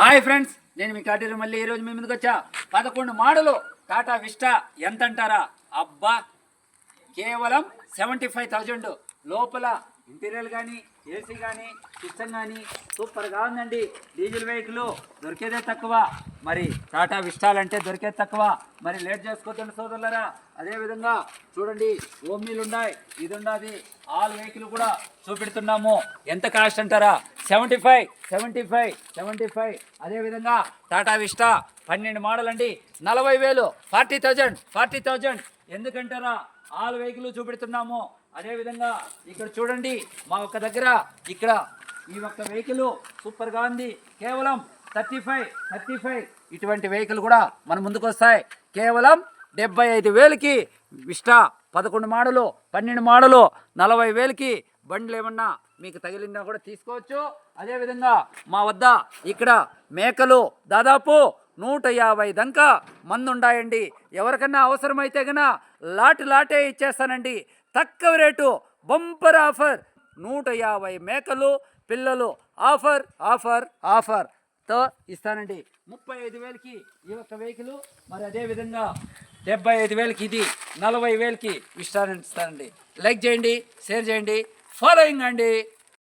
Hi friends నేను మీ కాటేరు మళ్ళీ ఈరోజు మీ ముందుకు వచ్చా. పదకొండు మాడలు టాటా విస్టా ఎంత అంటారా అబ్బా కేవలం సెవెంటీ ఫైవ్ థౌజండ్. లోపల ఇంటీరియర్ కానీ ఏసీ కానీ కిచెన్ కానీ సూపర్గా ఉందండి. డీజిల్ వెహికల్ దొరికేదే తక్కువ. మరి టాటా విస్టాలంటే దొరికేది తక్కువ. మరి లేట్ చేసుకోవద్దండి సోదరులరా. అదేవిధంగా చూడండి ఓమ్నీలు ఉన్నాయి. ఇది ఉన్నది. ఆల్ వెహికల్ కూడా చూపెడుతున్నాము. ఎంత కాస్ట్ అంటారా? Seventy five seventy five seventy five అదేవిధంగా టాటా విస్టా పన్నెండు మోడల్ అండి నలభై వేలు ఫార్టీ థౌజండ్ ఫార్టీ థౌజండ్. ఎందుకంటారా? ఆల్ వెహికల్ చూపెడుతున్నాము. అదేవిధంగా ఇక్కడ చూడండి మా ఒక్క దగ్గర ఇక్కడ ఈ ఒక్క వెహికల్ సూపర్గా ఉంది. కేవలం థర్టీ ఫైవ్ థర్టీ ఫైవ్ ఇటువంటి వెహికల్ కూడా మన ముందుకు వస్తాయి. కేవలం డెబ్బై ఐదు వేలకి విస్టా పదకొండు మాడలు పన్నెండు మాడలు నలభై వేలకి బండ్లు ఏమన్నా మీకు తగిలినా కూడా తీసుకోవచ్చు. అదేవిధంగా మా వద్ద ఇక్కడ మేకలు దాదాపు నూట యాభై దంకా మందుండాయండి ఎవరికన్నా అవసరమైతే గన లాట్ లాటే ఇచ్చేస్తానండి. తక్కువ రేటు బంపర్ ఆఫర్. నూట యాభై మేకలు పిల్లలు ఆఫర్ ఆఫర్ ఆఫర్తో ఇస్తానండి. ముప్పై ఐదు వేలకి ఈ యొక్క వెహికల్. మరి అదే విధంగా డెబ్బై ఐదు వేలకి ఇది నలభై వేలకి ఇస్తానండి ఇస్తానండి. లైక్ చేయండి షేర్ చేయండి. ఫాలోయింగ్ అండి.